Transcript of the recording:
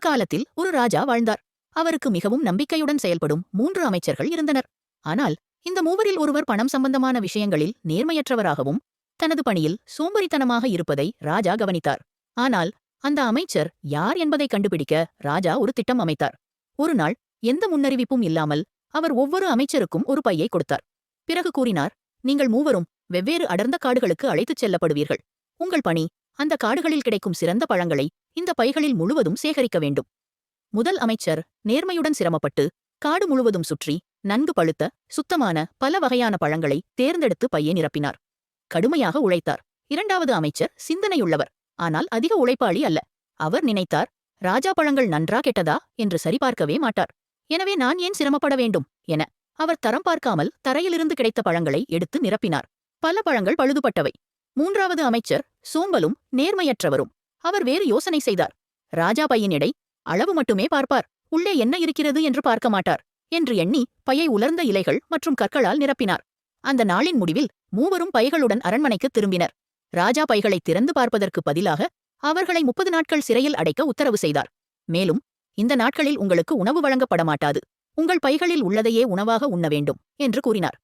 ஒரு காலத்தில் ஒரு ராஜா வாழ்ந்தார். அவருக்கு மிகவும் நம்பிக்கையுடன் செயல்படும் மூன்று அமைச்சர்கள் இருந்தனர். ஆனால் இந்த மூவரில் ஒருவர் பணம் சம்பந்தமான விஷயங்களில் நேர்மையற்றவராகவும் தனது பணியில் சோம்பரித்தனமாக இருப்பதை ராஜா கவனித்தார். ஆனால் அந்த அமைச்சர் யார் என்பதை கண்டுபிடிக்க ராஜா ஒரு திட்டம் அமைத்தார். ஒரு நாள் எந்த முன்னறிவிப்பும் இல்லாமல் அவர் ஒவ்வொரு அமைச்சருக்கும் ஒரு பையை கொடுத்தார். பிறகு கூறினார் நீங்கள் மூவரும் வெவ்வேறு அடர்ந்த காடுகளுக்கு அழைத்துச் செல்லப்படுவீர்கள். உங்கள் பணி அந்த காடுகளில் கிடைக்கும் சிறந்த பழங்களை இந்த பைகளில் முழுவதும் சேகரிக்க வேண்டும். முதல் அமைச்சர் நேர்மையுடன் சிரமப்பட்டு காடு முழுவதும் சுற்றி நன்கு பழுத்த சுத்தமான பல வகையான பழங்களை தேர்ந்தெடுத்து பையை நிரப்பினார். கடுமையாக உழைத்தார். இரண்டாவது அமைச்சர் சிந்தனையுள்ளவர். ஆனால் அதிக உழைப்பாளி அல்ல. அவர் நினைத்தார் ராஜா பழங்கள் நன்றா கெட்டதா? என்று சரிபார்க்கவே மாட்டார். எனவே நான் ஏன் சிரமப்பட வேண்டும்? என அவர் தரம் பார்க்காமல் தரையிலிருந்து கிடைத்த பழங்களை எடுத்து நிரப்பினார். பல பழங்கள் பழுதுபட்டவை. மூன்றாவது அமைச்சர் சோம்பலும் நேர்மையற்றவரும். அவர் வேறு யோசனை செய்தார். ராஜா பையின் எடை அளவு மட்டுமே பார்ப்பார். உள்ளே என்ன இருக்கிறது என்று பார்க்க மாட்டார் என்று எண்ணி பையை உலர்ந்த இலைகள் மற்றும் கற்களால் நிரப்பினார். அந்த நாளின் முடிவில் மூவரும் பைகளுடன் அரண்மனைக்கு திரும்பினர். ராஜா பைகளை திறந்து பார்ப்பதற்கு பதிலாக அவர்களை முப்பது நாட்கள் சிறையில் அடைக்க உத்தரவு செய்தார். மேலும் இந்த நாட்களில் உங்களுக்கு உணவு வழங்கப்பட மாட்டாது உங்கள் பைகளில் உள்ளதையே உணவாக உண்ண வேண்டும் என்று கூறினார்.